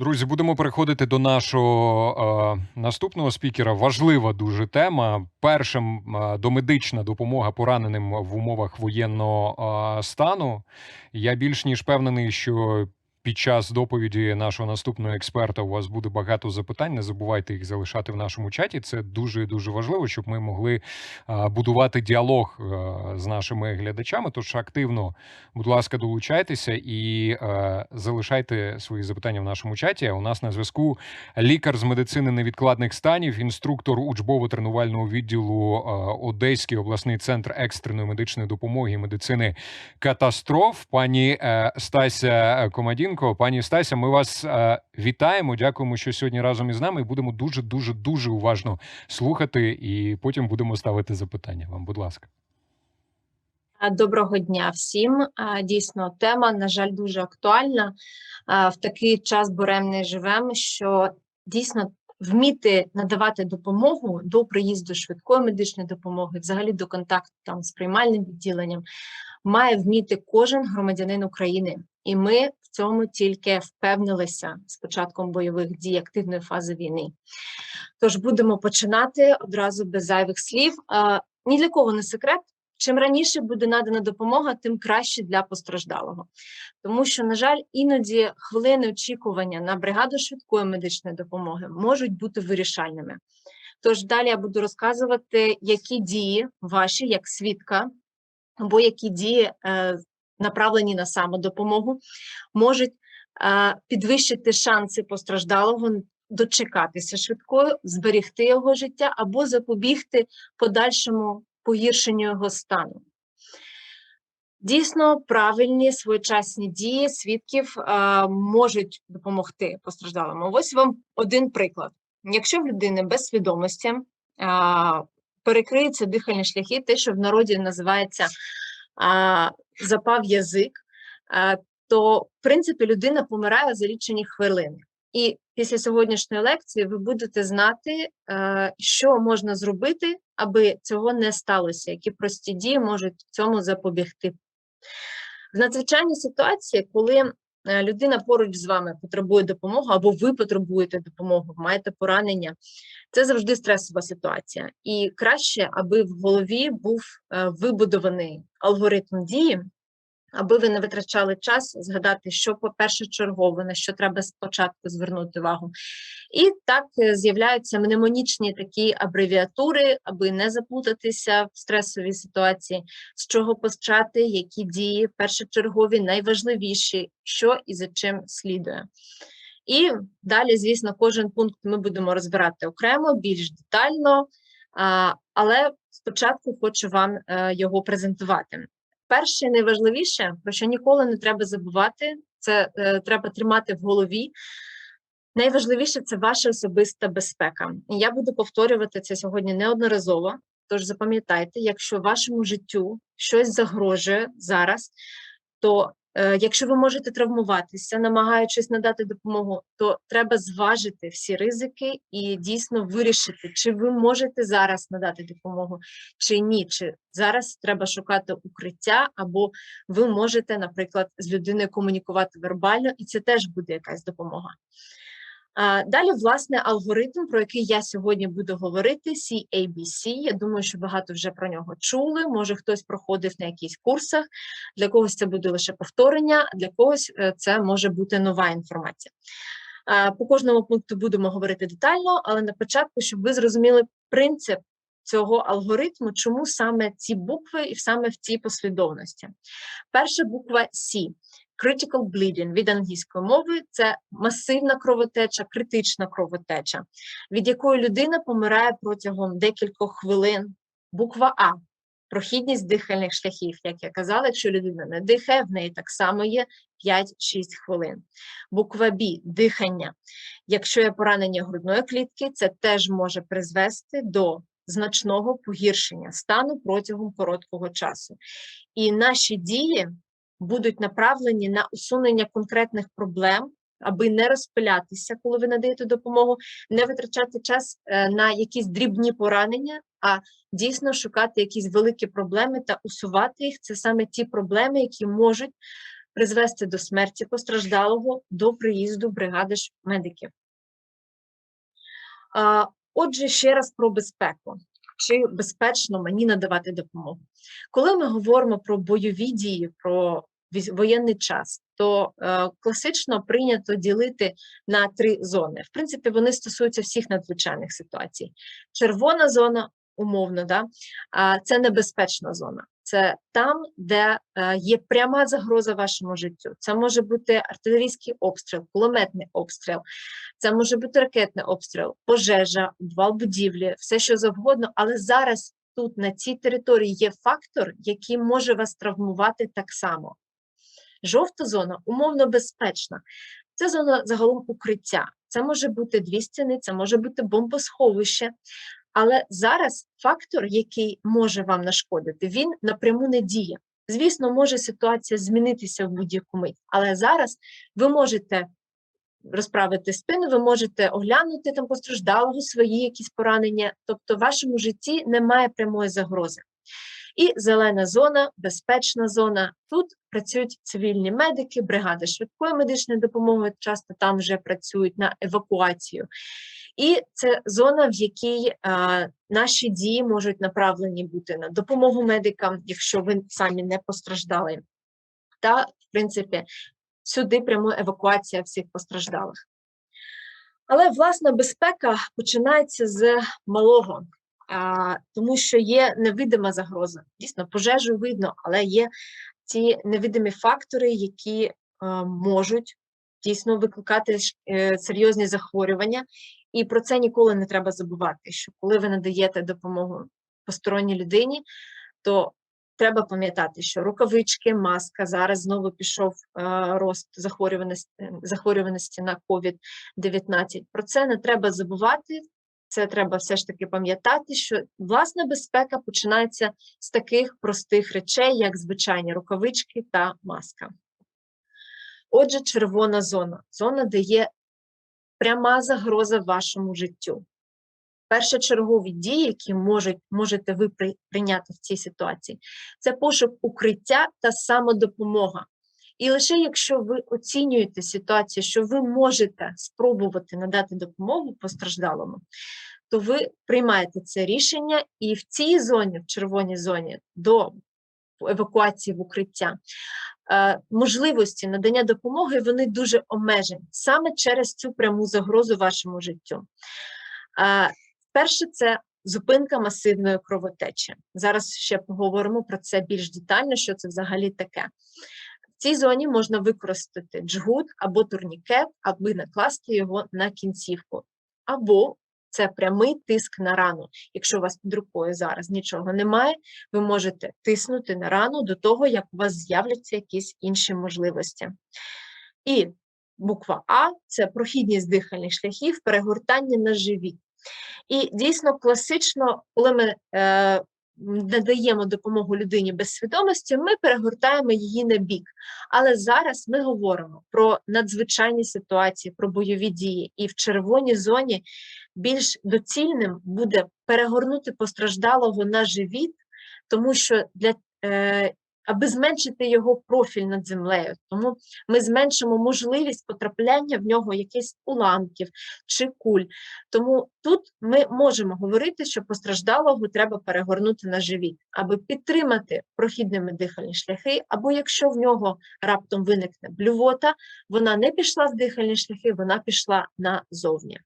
Друзі, будемо переходити до нашого е, наступного спікера. Важлива дуже тема. Першим е, домедична допомога пораненим в умовах воєнного е, стану. Я більш ніж впевнений, що під час доповіді нашого наступного експерта у вас буде багато запитань. Не забувайте їх залишати в нашому чаті. Це дуже дуже важливо, щоб ми могли е, будувати діалог е, з нашими глядачами. Тож активно, будь ласка, долучайтеся і е, залишайте свої запитання в нашому чаті. У нас на зв'язку лікар з медицини невідкладних станів, інструктор учбово-тренувального відділу е, Одеський обласний центр екстреної медичної допомоги і медицини катастроф. Пані е, Стася Комадінко. Пані Стася, ми вас е, вітаємо. Дякуємо, що сьогодні разом із нами. Будемо дуже, дуже, дуже уважно слухати, і потім будемо ставити запитання. Вам, будь ласка. Доброго дня всім. Дійсно, тема, на жаль, дуже актуальна. В такий час буремний живемо, що дійсно вміти надавати допомогу до приїзду швидкої медичної допомоги, взагалі до контакту там з приймальним відділенням, має вміти кожен громадянин України. І ми в цьому тільки впевнилися з початком бойових дій активної фази війни. Тож будемо починати одразу без зайвих слів. Ні для кого не секрет. Чим раніше буде надана допомога, тим краще для постраждалого. Тому що, на жаль, іноді хвилини очікування на бригаду швидкої медичної допомоги можуть бути вирішальними. Тож далі я буду розказувати, які дії ваші, як свідка, або які дії е, направлені на самодопомогу, можуть е, підвищити шанси постраждалого дочекатися швидкою, зберегти його життя або запобігти подальшому погіршенню його стану. Дійсно, правильні своєчасні дії свідків е, можуть допомогти постраждалому. Ось вам один приклад: якщо в людини без свідомості е, перекриються дихальні шляхи, те, що в народі називається е, запав язик, то в принципі людина помирає за лічені хвилини. І після сьогоднішньої лекції ви будете знати, е, що можна зробити, аби цього не сталося, які прості дії можуть цьому запобігти. В надзвичайній ситуації, коли людина поруч з вами потребує допомоги, або ви потребуєте допомоги, маєте поранення, це завжди стресова ситуація. І краще, аби в голові був е, вибудований алгоритм дії, аби ви не витрачали час згадати, що по першочергово, на що треба спочатку звернути увагу. І так е, з'являються мнемонічні такі абревіатури, аби не заплутатися в стресовій ситуації, з чого почати, які дії першочергові, найважливіші, що і за чим слідує. І далі, звісно, кожен пункт ми будемо розбирати окремо, більш детально, але спочатку хочу вам е, його презентувати. Перше, найважливіше, про що ніколи не треба забувати, це е, треба тримати в голові. Найважливіше це ваша особиста безпека. І я буду повторювати це сьогодні неодноразово. Тож запам'ятайте, якщо вашому життю щось загрожує зараз, то якщо ви можете травмуватися, намагаючись надати допомогу, то треба зважити всі ризики і дійсно вирішити, чи ви можете зараз надати допомогу, чи ні. Чи зараз треба шукати укриття, або ви можете, наприклад, з людиною комунікувати вербально, і це теж буде якась допомога. Далі, власне, алгоритм, про який я сьогодні буду говорити, CABC. Я думаю, що багато вже про нього чули. Може, хтось проходив на якихось курсах, для когось це буде лише повторення, для когось е, це може бути нова інформація. По кожному пункту будемо говорити детально, але на початку, щоб ви зрозуміли принцип цього алгоритму, чому саме ці букви і саме в цій послідовності. Перша буква C critical bleeding від англійської мови це масивна кровотеча, критична кровотеча, від якої людина помирає протягом декількох хвилин. Буква А. Прохідність дихальних шляхів, як я казала, якщо людина не дихає, в неї так само є 5-6 хвилин. Буква Б дихання. Якщо є поранення грудної клітки, це теж може призвести до значного погіршення стану протягом короткого часу. І наші дії будуть направлені на усунення конкретних проблем, аби не розпилятися, коли ви надаєте допомогу, не витрачати час е, на якісь дрібні поранення, а дійсно шукати якісь великі проблеми та усувати їх. Це саме ті проблеми, які можуть призвести до смерті постраждалого до приїзду бригади медиків. Отже, ще раз про безпеку. Чи безпечно мені надавати допомогу? Коли ми говоримо про бойові дії, про воєнний час, то е, класично прийнято ділити на три зони. В принципі, вони стосуються всіх надзвичайних ситуацій. Червона зона, умовно, да, це небезпечна зона. Це там, де е, є пряма загроза вашому життю. Це може бути артилерійський обстріл, кулеметний обстріл, це може бути ракетний обстріл, пожежа, обвал будівлі, все що завгодно. Але зараз тут на цій території є фактор, який може вас травмувати так само. Жовта зона умовно безпечна. Це зона загалом укриття. Це може бути дві стіни, це може бути бомбосховище. Але зараз фактор, який може вам нашкодити, він напряму не діє. Звісно, може ситуація змінитися в будь-яку мить, але зараз ви можете розправити спину, ви можете оглянути там постраждалого свої якісь поранення, тобто в вашому житті немає прямої загрози. І зелена зона, безпечна зона. Тут працюють цивільні медики, бригади швидкої медичної допомоги, часто там вже працюють на евакуацію. І це зона, в якій наші дії можуть направлені бути на допомогу медикам, якщо ви самі не постраждали. Та, в принципі, сюди прямо евакуація всіх постраждалих. Але власна безпека починається з малого, тому що є невидима загроза. Дійсно, пожежу видно, але є ці невидимі фактори, які можуть дійсно викликати е, серйозні захворювання. І про це ніколи не треба забувати, що коли ви надаєте допомогу посторонній людині, то треба пам'ятати, що рукавички, маска зараз знову пішов е, рост захворюваності, захворюваності на COVID-19. Про це не треба забувати. Це треба все ж таки пам'ятати, що власна безпека починається з таких простих речей, як звичайні рукавички та маска. Отже, червона зона зона, де є пряма загроза вашому життю. Першочергові дії, які можуть, можете ви прийняти в цій ситуації, це пошук укриття та самодопомога. І лише якщо ви оцінюєте ситуацію, що ви можете спробувати надати допомогу постраждалому, то ви приймаєте це рішення, і в цій зоні, в червоній зоні, до евакуації в укриття, е, можливості надання допомоги вони дуже обмежені саме через цю пряму загрозу вашому життю. Е, Перше, це зупинка масивної кровотечі. Зараз ще поговоримо про це більш детально, що це взагалі таке. В цій зоні можна використати джгут або турнікет, аби накласти його на кінцівку. Або це прямий тиск на рану. Якщо у вас під рукою зараз нічого немає, ви можете тиснути на рану до того, як у вас з'являться якісь інші можливості. І буква А це прохідність дихальних шляхів, перегортання на живіт. І дійсно класично, коли ми е, надаємо допомогу людині без свідомості, ми перегортаємо її на бік. Але зараз ми говоримо про надзвичайні ситуації, про бойові дії, і в червоній зоні більш доцільним буде перегорнути постраждалого на живіт, тому що для е, аби зменшити його профіль над землею, тому ми зменшимо можливість потрапляння в нього якихось уламків чи куль. Тому тут ми можемо говорити, що постраждалого треба перегорнути на живіт, аби підтримати прохідними дихальні шляхи, або якщо в нього раптом виникне блювота, вона не пішла в дихальні шляхи, вона пішла назовні.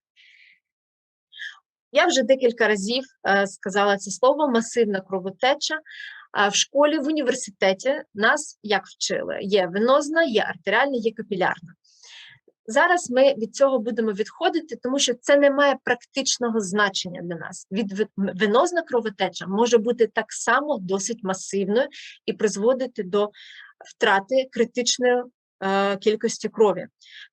Я вже декілька разів е, сказала це слово масивна кровотеча. В школі, в університеті нас як вчили: є венозна, є артеріальна, є капілярна. Зараз ми від цього будемо відходити, тому що це не має практичного значення для нас. Від венозна кровотеча може бути так само досить масивною і призводити до втрати критичної е, кількості крові.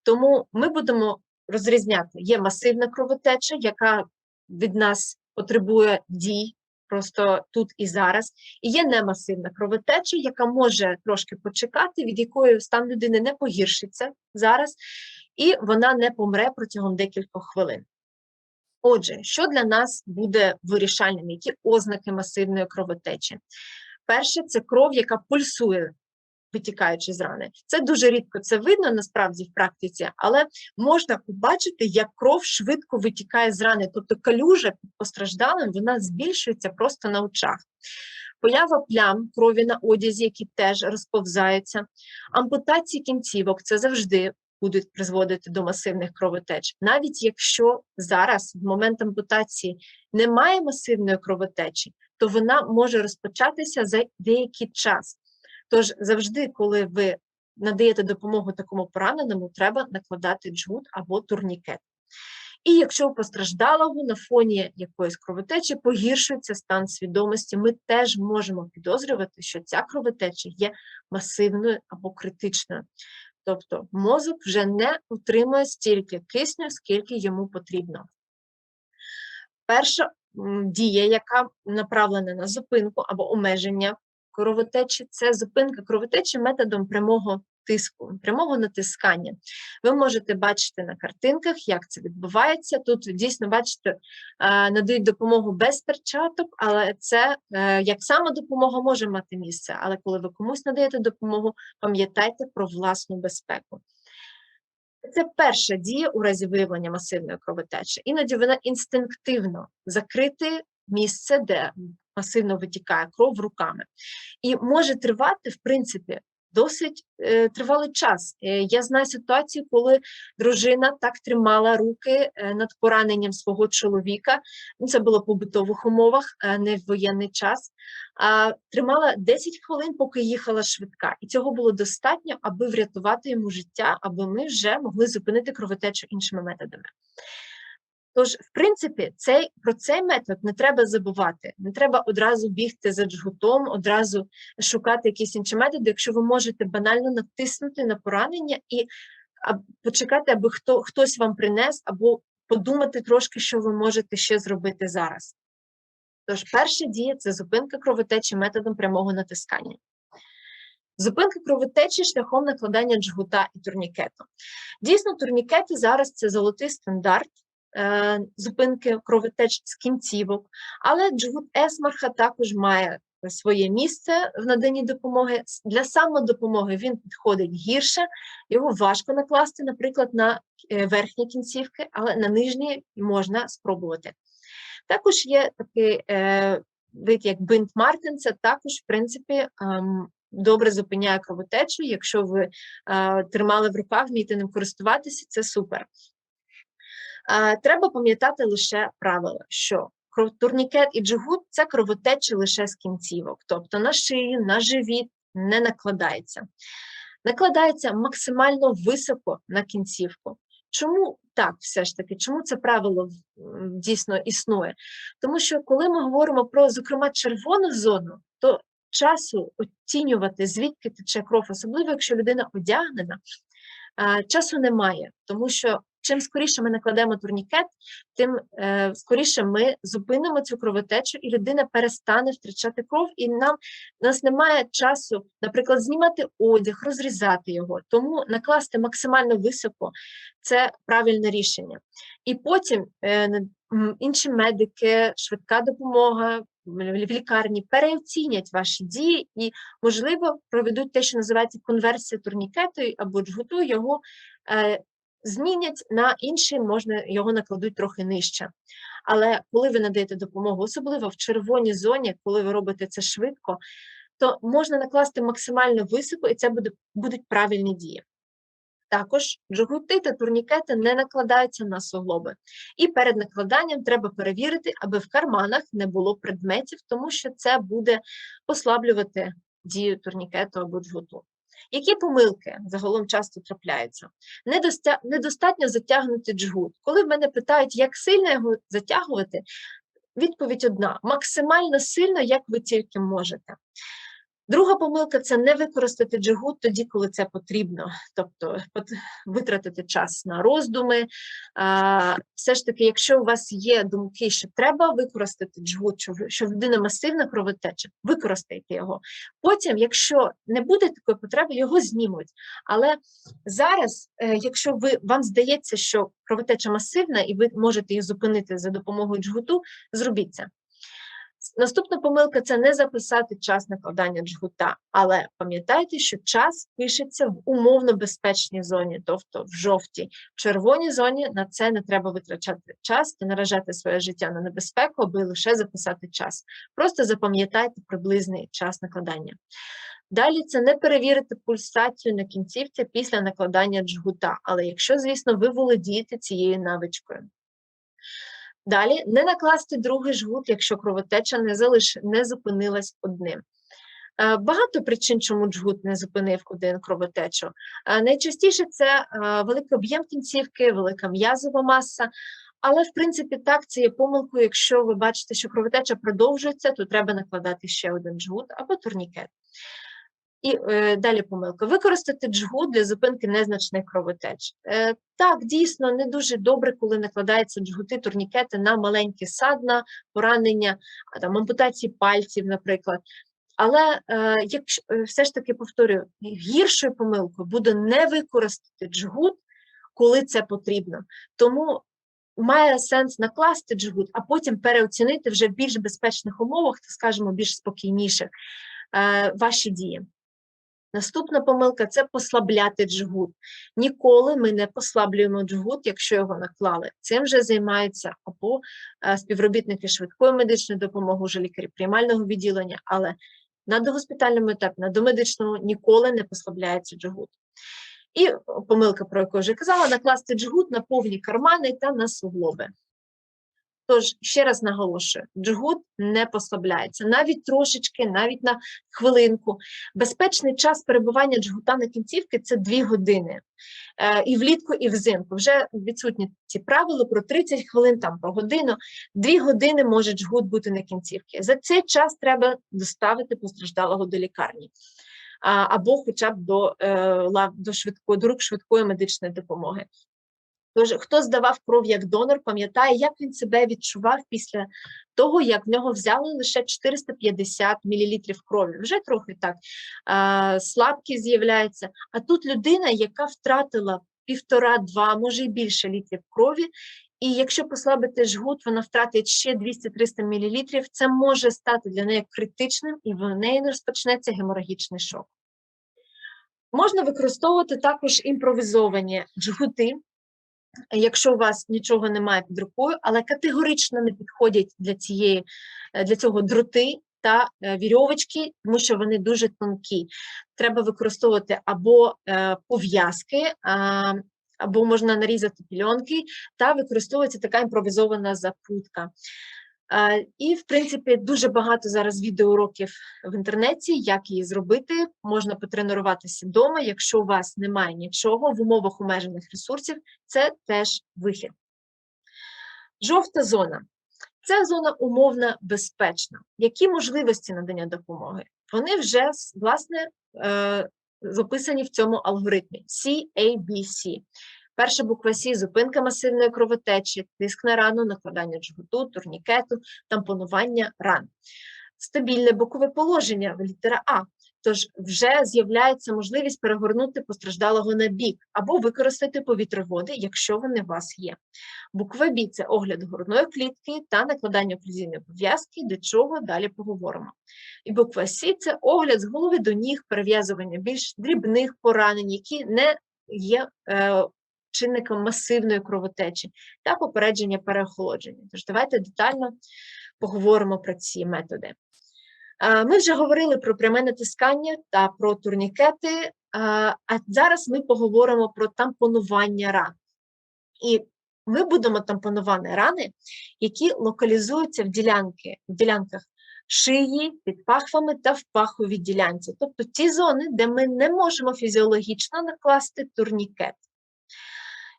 Тому ми будемо розрізняти: є масивна кровотеча, яка від нас потребує дій просто тут і зараз, і є немасивна кровотеча, яка може трошки почекати, від якої стан людини не погіршиться зараз, і вона не помре протягом декількох хвилин. Отже, що для нас буде вирішальним? Які ознаки масивної кровотечі? Перше, це кров, яка пульсує витікаючи з рани. Це дуже рідко це видно насправді в практиці, але можна побачити, як кров швидко витікає з рани. Тобто калюжа під постраждалим вона збільшується просто на очах. Поява плям крові на одязі, які теж розповзаються, ампутації кінцівок це завжди будуть призводити до масивних кровотеч. Навіть якщо зараз, в момент ампутації, немає масивної кровотечі, то вона може розпочатися за деякий час. Тож завжди, коли ви надаєте допомогу такому пораненому, треба накладати джгут або турнікет. І якщо у постраждалого на фоні якоїсь кровотечі погіршується стан свідомості, ми теж можемо підозрювати, що ця кровотеча є масивною або критичною. Тобто мозок вже не отримує стільки кисню, скільки йому потрібно. Перша дія, яка направлена на зупинку або обмеження кровотечі, це зупинка кровотечі методом прямого тиску, прямого натискання. Ви можете бачити на картинках, як це відбувається. Тут дійсно, бачите, е, надають допомогу без перчаток, але це е, як саме допомога може мати місце. Але коли ви комусь надаєте допомогу, пам'ятайте про власну безпеку. Це перша дія у разі виявлення масивної кровотечі. Іноді вона інстинктивно закрити місце, де масивно витікає кров руками. І може тривати, в принципі, досить е, тривалий час. Е, я знаю ситуацію, коли дружина так тримала руки е, над пораненням свого чоловіка. Ну, це було в побутових умовах, е, не в воєнний час. А, тримала 10 хвилин, поки їхала швидка. І цього було достатньо, аби врятувати йому життя, аби ми вже могли зупинити кровотечу іншими методами. Тож, в принципі, цей, про цей метод не треба забувати. Не треба одразу бігти за джгутом, одразу шукати якісь інші методи, якщо ви можете банально натиснути на поранення і почекати, аби хто, хтось вам принес, або подумати трошки, що ви можете ще зробити зараз. Тож, перша дія це зупинка кровотечі методом прямого натискання. Зупинка кровотечі шляхом накладання джгута і турнікету. Дійсно, турнікети зараз це золотий стандарт зупинки кровотеч з кінцівок, але джгут Есмарха також має своє місце в наданні допомоги. Для самодопомоги він підходить гірше, його важко накласти, наприклад, на е, верхні кінцівки, але на нижні можна спробувати. Також є такий е, вид, як бинт Мартин, це також, в принципі, ем, добре зупиняє кровотечу. Якщо ви е, тримали в руках, вмієте ним користуватися, це супер. Треба пам'ятати лише правило, що турнікет і джгут – це кровотечі лише з кінцівок, тобто на шию, на живіт не накладається. Накладається максимально високо на кінцівку. Чому так все ж таки? Чому це правило дійсно існує? Тому що коли ми говоримо про, зокрема, червону зону, то часу оцінювати, звідки тече кров, особливо якщо людина одягнена, часу немає, тому що чим скоріше ми накладемо турнікет, тим е, скоріше ми зупинимо цю кровотечу, і людина перестане втрачати кров, і нам у нас немає часу, наприклад, знімати одяг, розрізати його. Тому накласти максимально високо це правильне рішення. І потім е, інші медики, швидка допомога в лікарні переоцінять ваші дії і, можливо, проведуть те, що називається конверсія турнікету або джгуту, його е, змінять на інший, можна його накладуть трохи нижче. Але коли ви надаєте допомогу, особливо в червоній зоні, коли ви робите це швидко, то можна накласти максимально високо, і це буде, будуть правильні дії. Також джгути та турнікети не накладаються на суглоби. І перед накладанням треба перевірити, аби в карманах не було предметів, тому що це буде послаблювати дію турнікету або джгуту. Які помилки загалом часто трапляються? Недостя... Недостатньо затягнути джгут. Коли в мене питають, як сильно його затягувати, відповідь одна: максимально сильно, як ви тільки можете. Друга помилка це не використати джигут тоді, коли це потрібно, тобто витратити час на роздуми. Все ж таки, якщо у вас є думки, що треба використати в- що в людини масивна кровотеча, використайте його. Потім, якщо не буде такої потреби, його знімуть. Але зараз, е, якщо ви вам здається, що кровотеча масивна, і ви можете її зупинити за допомогою джгуту, зробіть це. Наступна помилка це не записати час накладання джгута, але пам'ятайте, що час пишеться в умовно безпечній зоні, тобто в жовтій. В червоній зоні на це не треба витрачати час та наражати своє життя на небезпеку, аби лише записати час. Просто запам'ятайте приблизний час накладання. Далі це не перевірити пульсацію на кінцівці після накладання джгута, але якщо, звісно, ви володієте цією навичкою. Далі не накласти другий жгут, якщо кровотеча не залиш... не зупинилась одним. Е, Багато причин, чому джгут не зупинив один кровотечу. Е, Найчастіше це е, великий об'єм кінцівки, велика м'язова маса. Але, в принципі, так, це є помилкою. Якщо ви бачите, що кровотеча продовжується, то треба накладати ще один джгут або турнікет. І е, далі помилка. Використати джгут для зупинки незначних кровотеч. Е, так, дійсно, не дуже добре, коли накладаються джгути, турнікети на маленькі садна, поранення, там, ампутації пальців, наприклад. Але е, якщо е, все ж таки повторюю, гіршою помилкою буде не використати джгут, коли це потрібно. Тому має сенс накласти джгут, а потім переоцінити вже в більш безпечних умовах, скажімо, більш спокійніших е, ваші дії. Наступна помилка це послабляти джгут. Ніколи ми не послаблюємо джгут, якщо його наклали. Цим вже займаються або е, співробітники швидкої медичної допомоги, вже лікарі приймального відділення, але на догоспітальному етапі, на домедичному ніколи не послабляється джгут. І помилка, про яку вже казала, накласти джгут на повні кармани та на суглоби. Тож, ще раз наголошую, джгут не послабляється, навіть трошечки, навіть на хвилинку. Безпечний час перебування джгута на кінцівки це 2 години. Е, і влітку, і взимку. Вже відсутні ці правила про 30 хвилин, там про годину. 2 години може джгут бути на кінцівці. За цей час треба доставити постраждалого до лікарні. Або хоча б до, е, до, швидкої, до рук швидкої медичної допомоги. Тож, хто здавав кров як донор, пам'ятає, як він себе відчував після того, як в нього взяли лише 450 мл крові. Вже трохи так а, слабкість з'являється. А тут людина, яка втратила півтора-два, може і більше літрів крові. І якщо послабити жгут, вона втратить ще 200-300 мл, це може стати для неї критичним, і в неї розпочнеться геморагічний шок. Можна використовувати також імпровізовані джгути, якщо у вас нічого немає під рукою, але категорично не підходять для, цієї, е, для цього дроти та е, вірьовочки, тому що вони дуже тонкі. Треба використовувати або е, пов'язки, або можна нарізати пільонки, та використовується така імпровізована запутка. І, в принципі, дуже багато зараз відеоуроків в інтернеті, як її зробити. Можна потренуватися вдома. Якщо у вас немає нічого в умовах обмежених ресурсів, це теж вихід. Жовта зона це зона умовно безпечна. Які можливості надання допомоги? Вони вже власне е, записані в цьому алгоритмі CABC. Перша буква С зупинка масивної кровотечі, тиск на рану, накладання джгуту, турнікету, тампонування ран. Стабільне бокове положення літера А. Тож вже з'являється можливість перегорнути постраждалого на бік або використати повітроводи, якщо вони у вас є. Буква Б це огляд грудної клітки та накладання оклюзійної пов'язки, до чого далі поговоримо. І буква С це огляд з голови до ніг, перев'язування більш дрібних поранень, які не є е, чинником масивної кровотечі та попередження переохолодження. Тож давайте детально поговоримо про ці методи. Ми вже говорили про пряме натискання та про турнікети, а зараз ми поговоримо про тампонування ран. І ми будемо тампонувати рани, які локалізуються в, ділянки, в ділянках шиї, під пахвами та в паховій ділянці. Тобто ті зони, де ми не можемо фізіологічно накласти турнікет.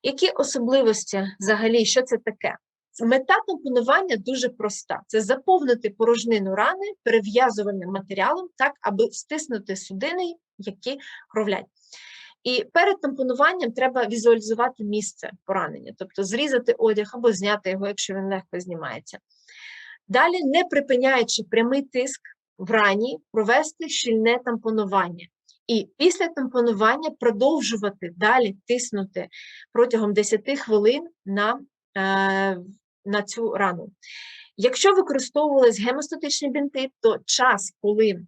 Які особливості взагалі, що це таке? Мета тампонування дуже проста: це заповнити порожнину рани перев'язувальним матеріалом, так, аби стиснути судини, які кровлять. І перед тампонуванням треба візуалізувати місце поранення, тобто зрізати одяг або зняти його, якщо він легко знімається. Далі, не припиняючи прямий тиск в рані, провести щільне тампонування. І після тампонування продовжувати далі тиснути протягом 10 хвилин на, е, на цю рану. Якщо використовувались гемостатичні бінти, то час, коли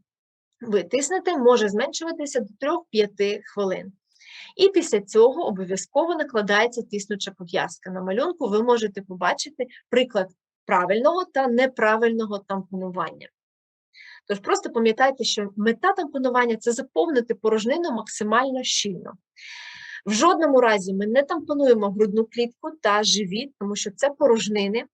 ви тиснете, може зменшуватися до 3-5 хвилин. І після цього обов'язково накладається тиснуча пов'язка. На малюнку ви можете побачити приклад правильного та неправильного тампонування. Тож просто пам'ятайте, що мета тампонування це заповнити порожнину максимально щільно. В жодному разі ми не тампонуємо грудну клітку та живіт, тому що це порожнини.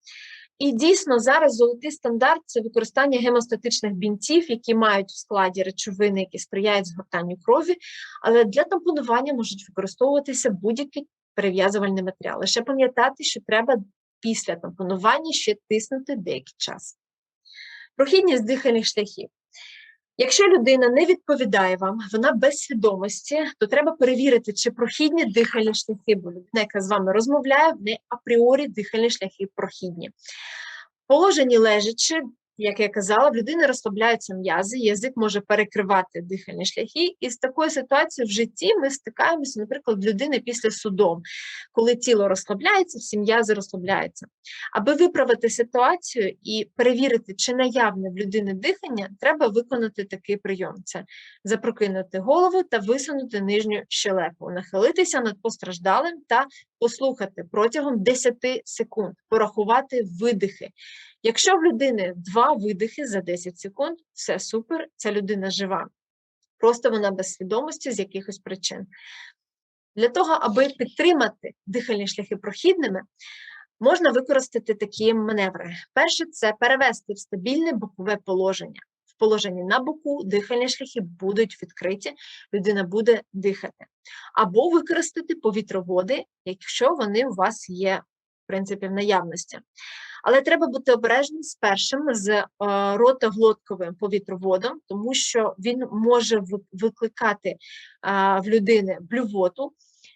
І дійсно зараз золотий стандарт це використання гемостатичних бінтів, які мають в складі речовини, які сприяють згортанню крові, але для тампонування можуть використовуватися будь-які перев'язувальні матеріали. Ще пам'ятати, що треба після тампонування ще тиснути деякий час. Прохідність дихальних шляхів. Якщо людина не відповідає вам, вона без свідомості, то треба перевірити, чи прохідні дихальні шляхи, бо людина, яка з вами розмовляє, не апріорі дихальні шляхи прохідні. Положені лежачи, як я казала, в людини розслабляються м'язи, язик може перекривати дихальні шляхи, і з такою ситуацією в житті ми стикаємося, наприклад, в людини після судом, коли тіло розслабляється, всі м'язи розслабляються. Аби виправити ситуацію і перевірити, чи наявне в людини дихання, треба виконати такий прийом: це запрокинути голову та висунути нижню щелепу, нахилитися над постраждалим та послухати протягом 10 секунд, порахувати видихи. Якщо в людини два видихи за 10 секунд, все супер, ця людина жива. Просто вона без свідомості з якихось причин. Для того, аби підтримати дихальні шляхи прохідними, можна використати такі маневри. Перше це перевести в стабільне бокове положення. В положенні на боку дихальні шляхи будуть відкриті, людина буде дихати. Або використати повітроводи, якщо вони у вас є, принципі, в наявності. Але треба бути обережним з першим з е, ротоглотковим повітроводом, тому що він може викликати е, в людини блювоту,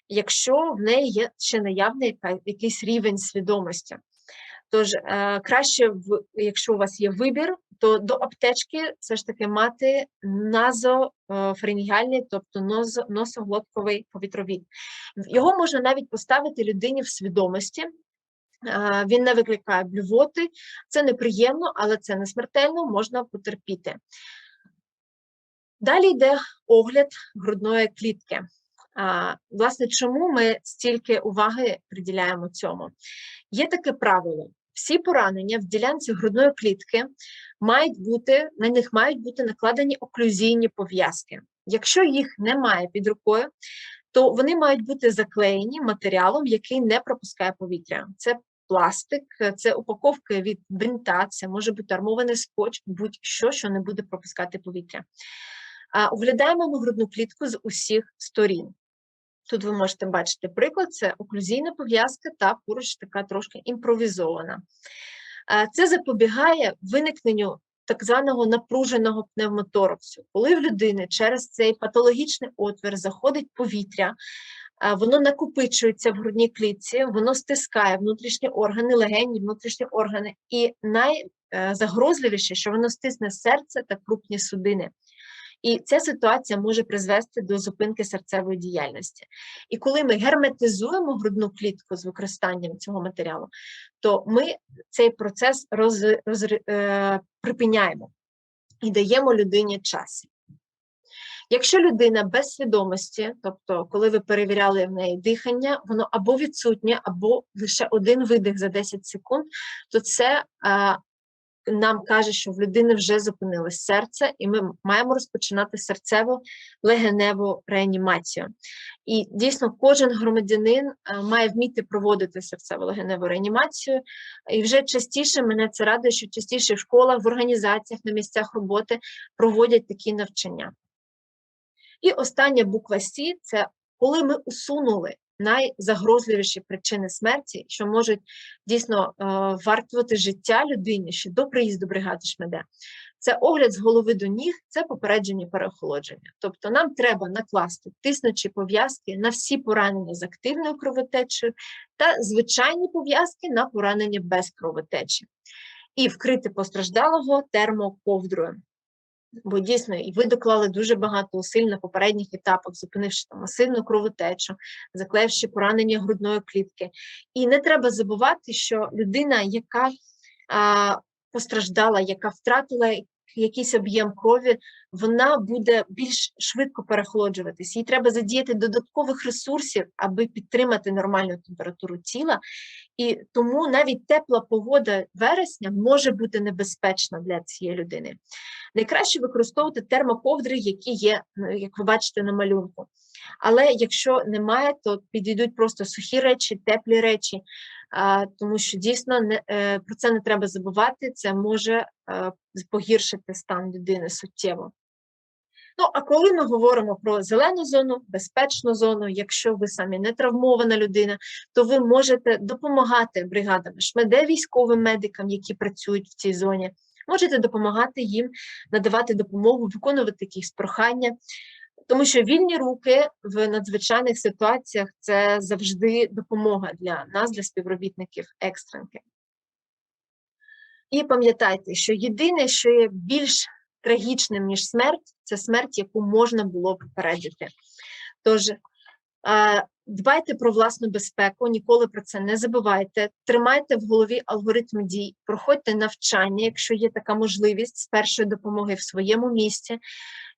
якщо в неї є ще наявний якийсь рівень свідомості. Тож е, краще, якщо у вас є вибір, то до аптечки все ж таки мати назофарингіальний, тобто носоглотковий повітровід. Його можна навіть поставити людині в свідомості, Він не викликає блювоти, це неприємно, але це не смертельно, можна потерпіти. Далі йде огляд грудної клітки. Власне, чому ми стільки уваги приділяємо цьому? Є таке правило: всі поранення в ділянці грудної клітки мають бути, на них мають бути накладені оклюзійні пов'язки. Якщо їх немає під рукою, то вони мають бути заклеєні матеріалом, який не пропускає повітря. Це пластик, це упаковка від бинта, це може бути армований скотч, будь-що, що не буде пропускати повітря. Оглядаємо ми грудну клітку з усіх сторін. Тут ви можете бачити приклад: це оклюзійна пов'язка та поруч така трошки імпровізована. Це запобігає виникненню так званого напруженого пневмотораксу, коли в людини через цей патологічний отвір заходить повітря, воно накопичується в грудній клітці, воно стискає внутрішні органи, легені, внутрішні органи, і найзагрозливіше, що воно стисне серце та крупні судини. І ця ситуація може призвести до зупинки серцевої діяльності. І коли ми герметизуємо грудну клітку з використанням цього матеріалу, то ми цей процес роз, роз, е, припиняємо і даємо людині час. Якщо людина без свідомості, тобто коли ви перевіряли в неї дихання, воно або відсутнє, або лише один видих за 10 секунд, то це а, нам каже, що в людини вже зупинилось серце, і ми маємо розпочинати серцево-легеневу реанімацію. І дійсно, кожен громадянин має вміти проводити серцево-легеневу реанімацію. І вже частіше мене це радує, що частіше в школах, в організаціях, на місцях роботи проводять такі навчання. І остання буква Сі це коли ми усунули найзагрозливіші причини смерті, що можуть дійсно е, вартувати життя людині ще до приїзду бригади Шмеде. Це огляд з голови до ніг, це попередження переохолодження. Тобто нам треба накласти тиснучі пов'язки на всі поранення з активною кровотечею та звичайні пов'язки на поранення без кровотечі. І вкрити постраждалого термоковдрою бо дійсно і ви доклали дуже багато усиль на попередніх етапах, зупинивши там масивну кровотечу, заклеївши поранення грудної клітки. І не треба забувати, що людина, яка а, постраждала, яка втратила якийсь об'єм крові, вона буде більш швидко перехолоджуватись. Їй треба задіяти додаткових ресурсів, аби підтримати нормальну температуру тіла. І тому навіть тепла погода вересня може бути небезпечна для цієї людини. Найкраще використовувати термоковдри, які є, ну, як ви бачите на малюнку. Але якщо немає, то підійдуть просто сухі речі, теплі речі, тому що дійсно не, е, про це не треба забувати, це може е, погіршити стан людини суттєво. Ну, а коли ми говоримо про зелену зону, безпечну зону, якщо ви самі не травмована людина, то ви можете допомагати бригадам ШМЕД, військовим медикам, які працюють в цій зоні, можете допомагати їм надавати допомогу, виконувати якісь прохання. Тому що вільні руки в надзвичайних ситуаціях це завжди допомога для нас, для співробітників екстренки. І пам'ятайте, що єдине, що є більш трагічним, ніж смерть, це смерть, яку можна було попередити. Тож дбайте про власну безпеку, ніколи про це не забувайте. Тримайте в голові алгоритм дій, проходьте навчання, якщо є така можливість з першої допомоги в своєму місці.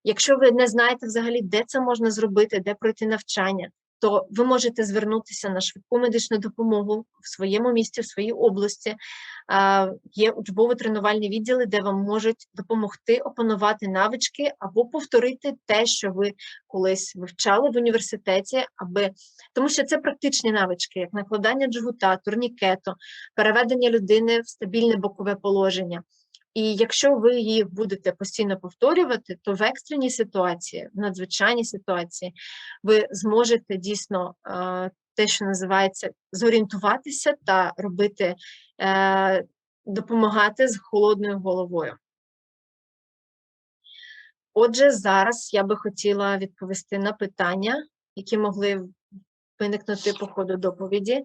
Якщо ви не знаєте взагалі, де це можна зробити, де пройти навчання, то ви можете звернутися на швидку медичну допомогу в своєму місті, в своїй області. Є учбово-тренувальні відділи, де вам можуть допомогти опанувати навички або повторити те, що ви колись вивчали в університеті, аби тому що це практичні навички, як накладання джгута, турнікету, переведення людини в стабільне бокове положення. І якщо ви її будете постійно повторювати, то в екстреній ситуації, в надзвичайній ситуації, ви зможете дійсно е, те, що називається, зорієнтуватися та робити, е, допомагати з холодною головою. Отже, зараз я би хотіла відповісти на питання, які могли виникнути по ходу доповіді.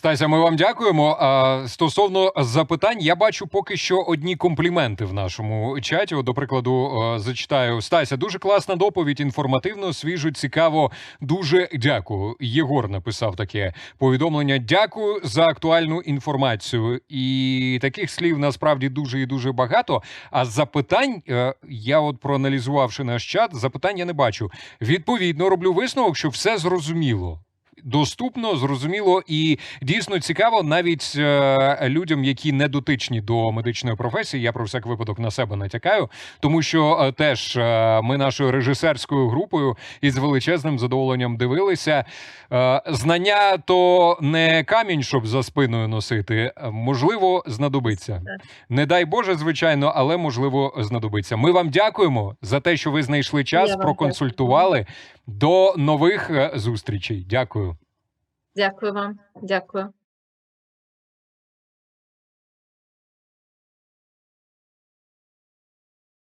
Стася, ми вам дякуємо. Стосовно запитань, я бачу поки що одні компліменти в нашому чаті. До прикладу, зачитаю Стася. Дуже класна доповідь, інформативно, свіжо, цікаво. Дуже дякую. Єгор написав таке повідомлення. Дякую за актуальну інформацію. І таких слів насправді дуже і дуже багато. А запитань е, я, от проаналізувавши наш чат, запитань я не бачу. Відповідно, роблю висновок, що все зрозуміло. Доступно, зрозуміло і дійсно цікаво навіть е, людям, які не дотичні до медичної професії. Я про всяк випадок на себе натякаю, тому що е, теж е, ми нашою режисерською групою із величезним задоволенням дивилися. Знання то не камінь, щоб за спиною носити. Можливо, знадобиться. Не дай Боже, звичайно, але можливо знадобиться. Ми вам дякуємо за те, що ви знайшли час, проконсультували. До нових е, зустрічей. Дякую. Дякую вам. Дякую.